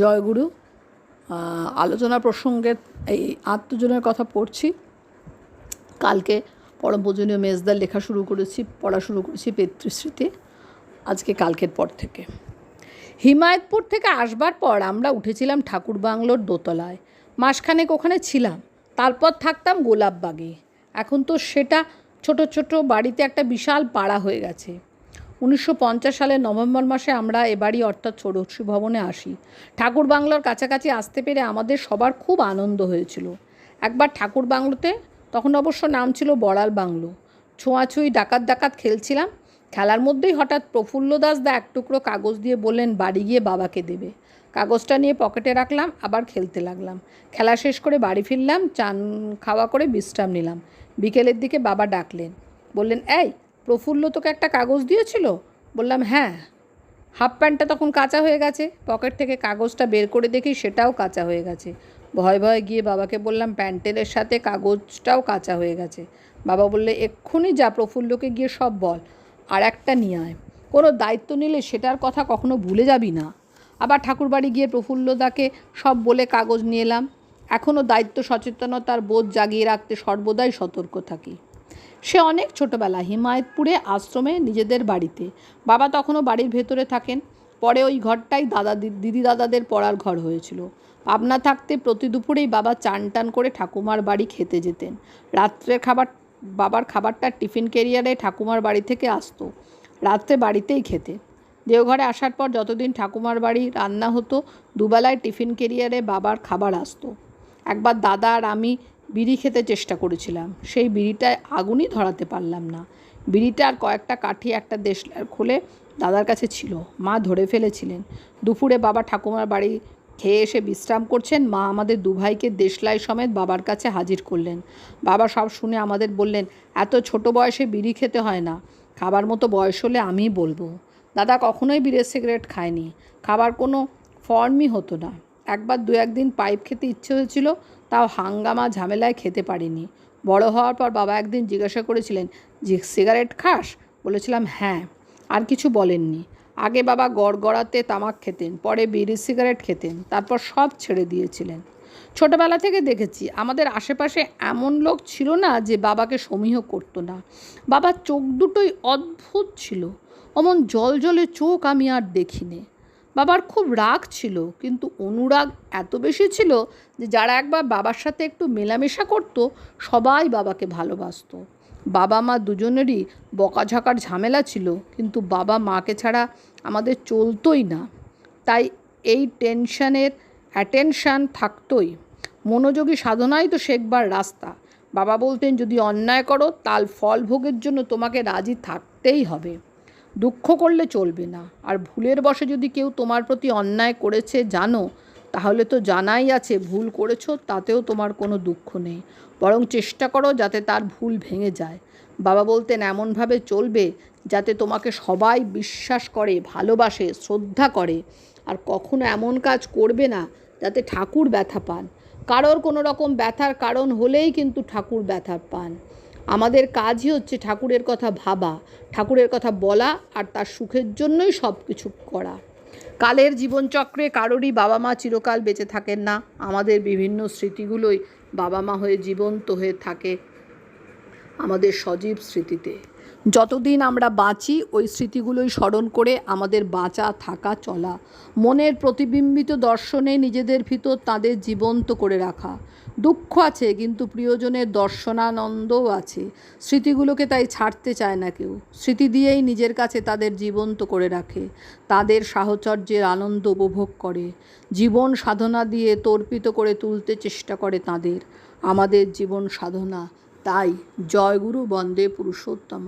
জয়গুরু আলোচনা প্রসঙ্গে এই আত্মজনের কথা পড়ছি। কালকে পরম পূজনীয় মেজদার লেখা শুরু করেছি, পড়া শুরু করেছি পিতৃস্মৃতি, আজকে কালকের পর থেকে। হিমায়তপুর থেকে আসবার পর আমরা উঠেছিলাম ঠাকুর বাংলোর দোতলায়। মাসখানেক ওখানে ছিলাম, তারপর থাকতাম গোলাপবাগে। এখন তো সেটা ছোট ছোট বাড়িতে একটা বিশাল পাড়া হয়ে গেছে। উনিশশো পঞ্চাশ সালের নভেম্বর মাসে আমরা এ বাড়ি, অর্থাৎ ষোড়শী ভবনে আসি। ঠাকুর বাংলার কাছাকাছি আসতে পেরে আমাদের সবার খুব আনন্দ হয়েছিল। একবার ঠাকুর বাংলোতে, তখন অবশ্য নাম ছিল বড়াল বাংলো। ছোঁয়াছুঁই, ডাকাত ডাকাত খেলছিলাম। খেলার মধ্যেই হঠাৎ প্রফুল্ল দাস দা এক টুকরো কাগজ দিয়ে বললেন, বাড়ি গিয়ে বাবাকে দেবে। কাগজটা নিয়ে পকেটে রাখলাম, আবার খেলতে লাগলাম। খেলা শেষ করে বাড়ি ফিরলাম, চান খাওয়া করে বিশ্রাম নিলাম। বিকেলের দিকে বাবা ডাকলেন। বললেন, এই প্রফুল্ল তোকে একটা কাগজ দিয়েছিল? বললাম হ্যাঁ। হাফ প্যান্টটা তখন কাঁচা হয়ে গেছে। পকেট থেকে কাগজটা বের করে দেখি সেটাও কাঁচা হয়ে গেছে। ভয় ভয়ে গিয়ে বাবাকে বললাম, প্যান্টেলের সাথে কাগজটাও কাঁচা হয়ে গেছে। বাবা বললে, এক্ষুনি যা, প্রফুল্লকে গিয়ে সব বল, আর একটা নিয়ে আয়। কোনো দায়িত্ব নিলে সেটার কথা কখনো ভুলে যাবি না। আবার ঠাকুরবাড়ি গিয়ে প্রফুল্লদাকে সব বলে কাগজ নিয়ে এলাম। এখনও দায়িত্ব, সচেতনতার বোধ জাগিয়ে রাখতে সর্বদাই সতর্ক থাকি। সে অনেক ছোটবেলা হিমায়তপুরে আশ্রমে নিজেদের বাড়িতে। বাবা তখনও বাড়ির ভেতরে থাকেন। পরে ওই ঘরটাই দাদা দিদি দাদাদের পড়ার ঘর হয়েছিল। পাবনা থাকতে প্রতি দুপুরেই বাবা চান টান করে ঠাকুমার বাড়ি খেতে যেতেন। রাত্রের খাবার, বাবার খাবারটা টিফিন কেরিয়ারে ঠাকুমার বাড়ি থেকে আসতো। রাত্রে বাড়িতেই খেতে। দেওঘরে আসার পর যতদিন ঠাকুমার বাড়ি রান্না হতো, দুবেলায় টিফিন কেরিয়ারে বাবার খাবার আসতো। একবার দাদা আর আমি বিড়ি খেতে চেষ্টা করেছিলাম। সেই বিড়িটায় আগুনই ধরাতে পারলাম না। বিড়িটা আর কয়েকটা কাঠি একটা দেশ খুলে দাদার কাছে ছিল। মা ধরে ফেলেছিলেন। দুপুরে বাবা ঠাকুমার বাড়ি খেয়ে এসে বিশ্রাম করছেন। মা আমাদের দুভাইকে দেশলাই সমেত বাবার কাছে হাজির করলেন। বাবা সব শুনে আমাদের বললেন, এত ছোট বয়সে বিড়ি খেতে হয় না। খাবার মতো বয়স হলে আমিই বলব। দাদা কখনোই বিড়ের সিগারেট খায়নি। খাবার কোনো ফর্মই হতো না। একবার দু একদিন পাইপ খেতে ইচ্ছে হয়েছিল, তাও হাঙ্গামা ঝামেলায় খেতে পারিনি। বড় হওয়ার পর বাবা একদিন জিজ্ঞাসা করেছিলেন যে সিগারেট খাস? বলেছিলাম হ্যাঁ। আর কিছু বলেননি। আগে বাবা গড়গড়াতে তামাক খেতেন, পরে বিড়ি সিগারেট খেতেন, তারপর সব ছেড়ে দিয়েছিলেন। ছোটবেলা থেকে দেখেছি, আমাদের আশেপাশে এমন লোক ছিল না যে বাবাকে সমীহ করতো না। বাবার চোখ দুটোই অদ্ভুত ছিল। অমন জল জলে চোখ আমি আর দেখিনি। বাবার খুব রাগ ছিল, কিন্তু অনুরাগ এত বেশি ছিল যে যারা একবার বাবার সাথে একটু মেলামেশা করতো, সবাই বাবাকে ভালোবাসতো। বাবা মা দুজনেরই বকাঝকার ঝামেলা ছিল, কিন্তু বাবা মাকে ছাড়া আমাদের চলতোই না। তাই এই টেনশনের, অ্যাটেনশান থাকতোই। মনোযোগী সাধনাই তো শেখবার রাস্তা। বাবা বলতেন, যদি অন্যায় করো তার ফল ভোগের জন্য তোমাকে রাজি থাকতেই হবে। দুঃখ করলে চলবে না। আর ভুলের বশে যদি কেউ তোমার প্রতি অন্যায় করেছে জানো, তাহলে তো জানাই আছে, ভুল করেছ, তাতেও তোমার কোনো দুঃখ নেই। বরং চেষ্টা করো যাতে তার ভুল ভেঙে যায়। বাবা বলতেন, এমনভাবে চলবে যাতে তোমাকে সবাই বিশ্বাস করে, ভালোবাসে, শ্রদ্ধা করে। আর কখনো এমন কাজ করবে না যাতে ঠাকুর ব্যথা পান। কারোর কোনো রকম ব্যথার কারণ হলেই কিন্তু ঠাকুর ব্যথা পান। আমাদের কাজই হচ্ছে ঠাকুরের কথা ভাবা, ঠাকুরের কথা বলা আর তার সুখের জন্যই সব কিছু করা। কালের জীবনচক্রে কারোরই বাবা মা চিরকাল বেঁচে থাকেন না। আমাদের বিভিন্ন স্মৃতিগুলোই বাবা মা হয়ে জীবন্ত হয়ে থাকে আমাদের সজীব স্মৃতিতে। যতদিন আমরা বাঁচি, ওই স্মৃতিগুলোই স্মরণ করে আমাদের বাঁচা, থাকা, চলা। মনের প্রতিবিম্বিত দর্শনে নিজেদের ভিতর তাদের জীবন্ত করে রাখা। দুঃখ আছে, কিন্তু প্রিয়জনের দর্শনানন্দও আছে। স্মৃতিগুলোকে তাই ছাড়তে চায় না কেউ। স্মৃতি দিয়েই নিজের কাছে তাদের জীবন্ত করে রাখে। তাদের সাহচর্যের আনন্দ উপভোগ করে। জীবন সাধনা দিয়ে তর্পিত করে তুলতে চেষ্টা করে তাদের। আমাদের জীবন সাধনা। তাই জয়গুরু বন্দে পুরুষোত্তম